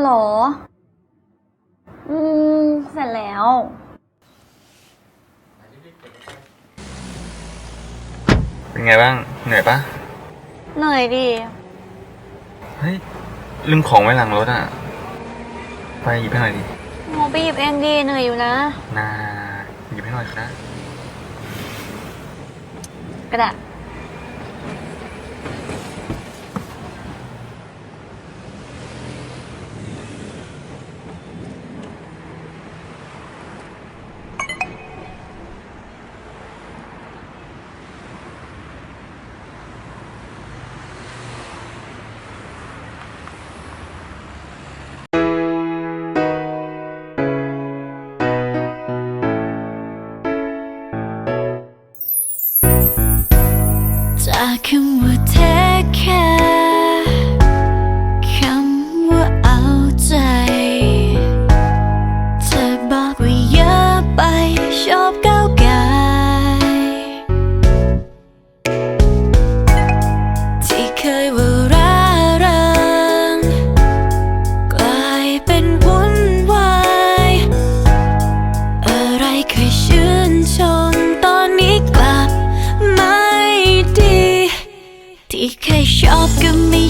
ฮัลโหล อืม เสร็จแล้ว เป็นไงบ้าง เหนื่อยปะเหนื่อยดิเฮ้ย ลืมของไว้หลังรถอะ ไปหยิบให้หน่อยดิโมไปหยิบเองดีเหนื่อยอยู่นะ นาหยิบให้หน่อยครับกระดาษ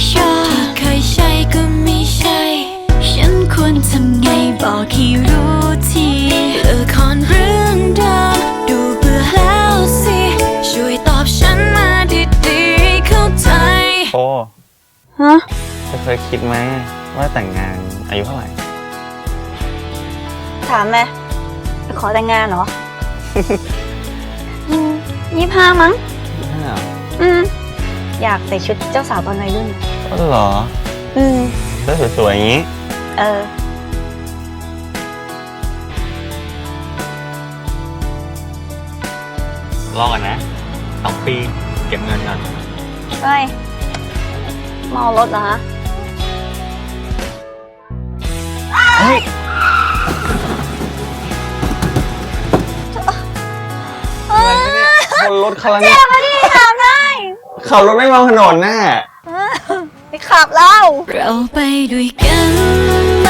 ชอบที่เคยใช่ก็ไม่ใช่ ฉันควรทำไงบอกให้รู้ทีละครเรื่องเดิมดูเบื่อแล้วสิ ช่วยตอบฉันมาดีๆเข้าใจ โอ้ฮะจะเคยคิดไหมว่าแต่งงานอายุเท่าไหร่ ถามไหมไปขอแต่งงานเหรออืมยี่ห้ามั้งห้าอืม อยากใส่ชุดเจ้าสาวตอนวัยรุ่น ก็เหรออืมเสื้อสวยๆอย่างนี้ เออ รอก่อนนะสองปีเก็บเงินก่อนเฮ้ยเมารถเหรอฮะ เฮ้ยคนรถคันละนี้มาดิถามได้ขับรถไม่มองถนนน่ะ ไปขับเล่าเราไปด้วยกันไหม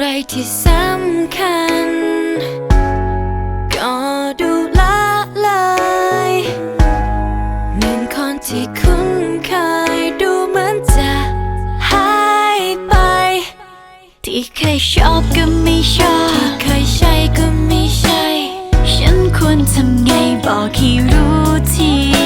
อะไรที่สำคัญ ก็ดูละลายเหมือนคนที่คุ้นเคยดูเหมือนจะหายไป ที่เคยชอบก็ไม่ชอบที่เคยใช่ก็ไม่ใช่ ฉันควรทำไงบอกให้รู้ที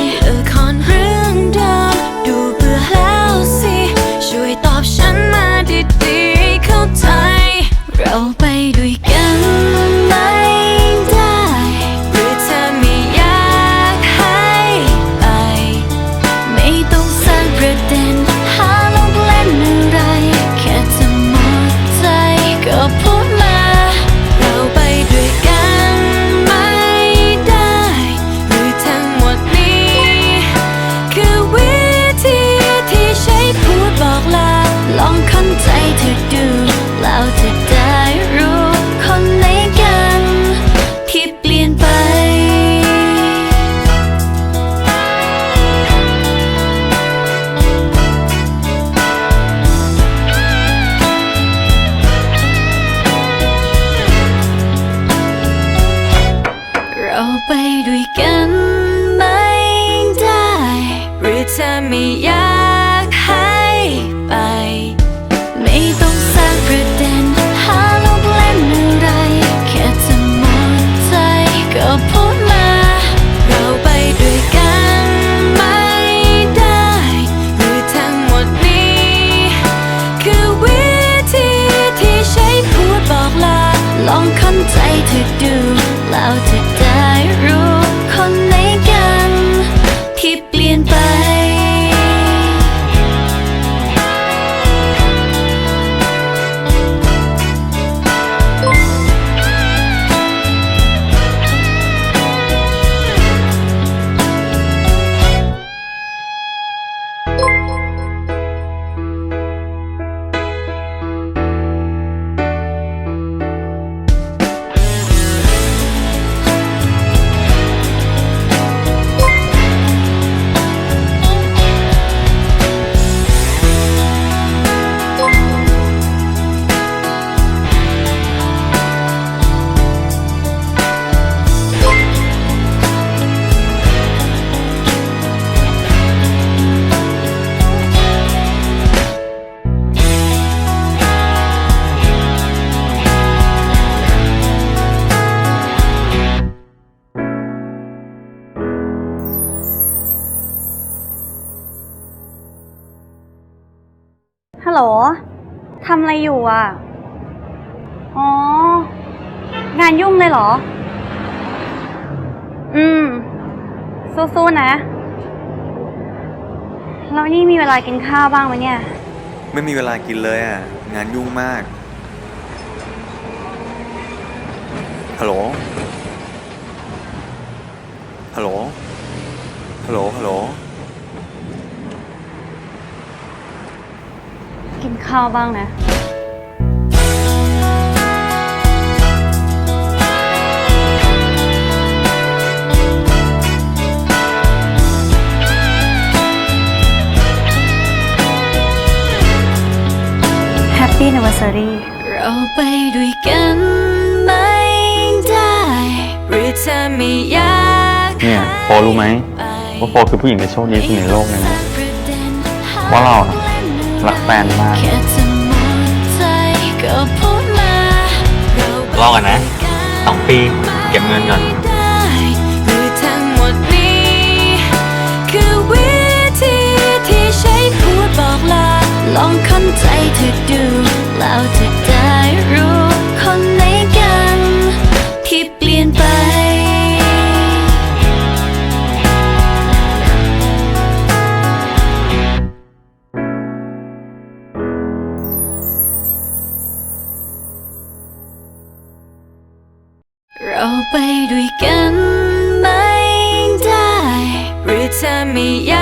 ไปด้วยกันไม่ได้ หรือเธอไม่อยากำอะไรอยู่อะ อ๋อ งานยุ่งเลยเหรอ อืม สู้ๆนะ แล้วนี่มีเวลากินข้าวบ้างไหมเนี่ย ไม่มีเวลากินเลยอะ งานยุ่งมาก ฮัลโหล ฮัลโหล ฮัลโหล ฮัลโหล กินข้าวบ้างนะ Anniversary เราไปด้วยกันไม่ได้หรือเธอไม่อยากเนี่ยโปรู้ไหมว่าโปคือผู้หญิงที่โชคดีที่สุดในโลกเลยนะว่าเราน่ะรักแฟนมากแค่จะมองใจก็พูดมารอก่อนนะสองปีเก็บเงินก่อน ลองค้นใจเธอดูแล้วจะได้รู้คนไหนกันที่เปลี่ยนไป เราไปด้วยกันไม่ได้ หรือเธอไม่อยาก